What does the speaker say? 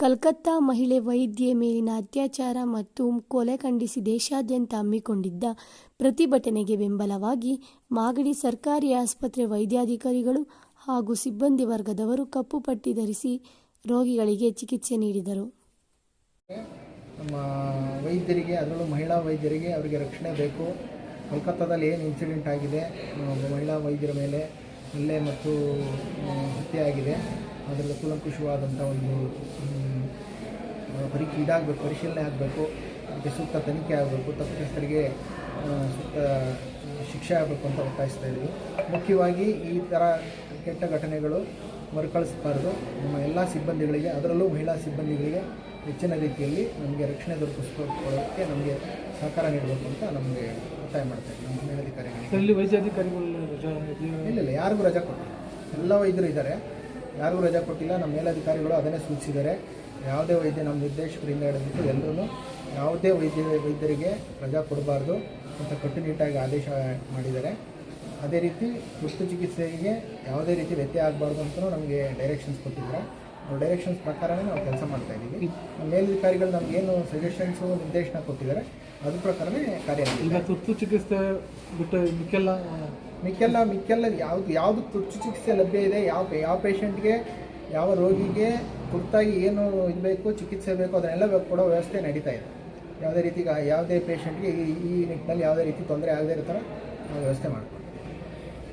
ಕಲ್ಕತ್ತಾ ಮಹಿಳೆ ವೈದ್ಯೆ ಮೇಲಿನ ಅತ್ಯಾಚಾರ ಮತ್ತು ಕೊಲೆ ಖಂಡಿಸಿ ದೇಶಾದ್ಯಂತ ಹಮ್ಮಿಕೊಂಡಿದ್ದ ಪ್ರತಿಭಟನೆಗೆ ಬೆಂಬಲವಾಗಿ ಮಾಗಡಿ ಸರ್ಕಾರಿ ಆಸ್ಪತ್ರೆ ವೈದ್ಯಾಧಿಕಾರಿಗಳು ಹಾಗೂ ಸಿಬ್ಬಂದಿ ವರ್ಗದವರು ಕಪ್ಪು ಪಟ್ಟಿ ಧರಿಸಿ ರೋಗಿಗಳಿಗೆ ಚಿಕಿತ್ಸೆ ನೀಡಿದರು. ನಮ್ಮ ವೈದ್ಯರಿಗೆ, ಅದರಲ್ಲೂ ಮಹಿಳಾ ವೈದ್ಯರಿಗೆ ಅವರಿಗೆ ರಕ್ಷಣೆ ಬೇಕು. ಕೋಲ್ಕತ್ತಾದಲ್ಲಿ ಏನು ಇನ್ಸಿಡೆಂಟ್ ಆಗಿದೆ ಮಹಿಳಾ ವೈದ್ಯರ ಮೇಲೆ ಹಲ್ಲೆ ಮತ್ತು, ಹತ್ಯೆ ಆಗಿದೆ. ಅದರಲ್ಲಿ ಕೂಲಂಕುಷವಾದಂಥ ಒಂದು ಪರೀಕ್ಷೆ ಇದಾಗಬೇಕು ಪರಿಶೀಲನೆ ಆಗಬೇಕು ಅದಕ್ಕೆ ಸೂಕ್ತ ತನಿಖೆ ಆಗಬೇಕು ತಪ್ಪಿತಸ್ಥರಿಗೆ ಸೂಕ್ತ ಶಿಕ್ಷೆ ಆಗಬೇಕು ಅಂತ ಒತ್ತಾಯಿಸ್ತಾ ಇದ್ದೀವಿ. ಮುಖ್ಯವಾಗಿ ಈ ಥರ ಕೆಟ್ಟ ಘಟನೆಗಳು ಮರುಕಳಿಸಬಾರ್ದು. ನಮ್ಮ ಎಲ್ಲ ಸಿಬ್ಬಂದಿಗಳಿಗೆ ಅದರಲ್ಲೂ ಮಹಿಳಾ ಸಿಬ್ಬಂದಿಗಳಿಗೆ ಹೆಚ್ಚಿನ ರೀತಿಯಲ್ಲಿ ನಮಗೆ ರಕ್ಷಣೆ ದೊರಕಿಸ್ಕೊಳ್ಳೋಕ್ಕೆ ನಮಗೆ ಸಹಕಾರ ನೀಡಬೇಕು ಅಂತ ನಮಗೆ ಒತ್ತಾಯ ಮಾಡ್ತೇವೆ ಇದ್ದೀವಿ ನಮ್ಮ ಮೇಲಧಿಕಾರಿಗಳಿಗೆ. ಇಲ್ಲಿ ವೈದ್ಯಾಧಿಕಾರಿಗಳು? ಇಲ್ಲ ಇಲ್ಲ ಯಾರಿಗೂ ರಜಾ ಕೊಟ್ಟಿಲ್ಲ. ಎಲ್ಲ ವೈದ್ಯರು ಇದ್ದಾರೆ. ಯಾರಿಗೂ ರಜಾ ಕೊಟ್ಟಿಲ್ಲ, ನಮ್ಮ ಮೇಲಧಿಕಾರಿಗಳು ಅದನ್ನೇ ಸೂಚಿಸಿದ್ದಾರೆ. ಯಾವುದೇ ವೈದ್ಯ ನಮ್ಮ ನಿರ್ದೇಶಕರಿಂದ ಹಿಡಿದಿಟ್ಟು ಎಲ್ಲರೂ ಯಾವುದೇ ವೈದ್ಯ ವೈದ್ಯರಿಗೆ ರಜಾ ಕೊಡಬಾರ್ದು ಅಂತ ಕಟ್ಟುನಿಟ್ಟಾಗಿ ಆದೇಶ ಮಾಡಿದ್ದಾರೆ. ಅದೇ ರೀತಿ ತುರ್ತು ಚಿಕಿತ್ಸೆಗೆ ಯಾವುದೇ ರೀತಿ ವ್ಯತ್ಯಯ ಆಗಬಾರ್ದು ಅಂತಲೂ ನಮಗೆ ಡೈರೆಕ್ಷನ್ಸ್ ಕೊಟ್ಟಿದ್ದಾರೆ. ಅವ್ರ ಡೈರೆಕ್ಷನ್ಸ್ ಪ್ರಕಾರನೇ ನಾವು ಕೆಲಸ ಮಾಡ್ತಾ ಇದ್ದೀವಿ. ಮೇಲಧಿಕಾರಿಗಳು ನಮಗೇನು ಸಜೆಷನ್ಸು ನಿರ್ದೇಶನ ಕೊಟ್ಟಿದ್ದಾರೆ, ಅದ್ರ ಪ್ರಕಾರನೇ ಕಾರ್ಯ ಈಗ ತುರ್ತು ಚಿಕಿತ್ಸೆ ಬಿಟ್ಟು ಮಿಕ್ಕೆಲ್ಲ ಮಿಕ್ಕೆಲ್ಲ ಮಿಕ್ಕೆಲ್ಲ ಯಾವ್ದು ಯಾವ್ದು ತುರ್ತು ಚಿಕಿತ್ಸೆ ಲಭ್ಯ ಇದೆ? ಯಾವ ಯಾವ ಪೇಷಂಟ್ಗೆ, ಯಾವ ರೋಗಿಗೆ ತುರ್ತಾಗಿ ಏನು ಇದು ಬೇಕು, ಚಿಕಿತ್ಸೆ ಬೇಕು, ಅದನ್ನೆಲ್ಲ ಕೊಡೋ ವ್ಯವಸ್ಥೆ ನಡೀತಾ ಇದೆ. ಯಾವುದೇ ರೀತಿ ಯಾವುದೇ ಪೇಷಂಟ್ಗೆ ಈ ಈ ನಿಟ್ಟಿನಲ್ಲಿ ಯಾವುದೇ ರೀತಿ ತೊಂದರೆ ಆಗದೇ ಇರೋ ಥರ ವ್ಯವಸ್ಥೆ ಮಾಡ್ತೀವಿ.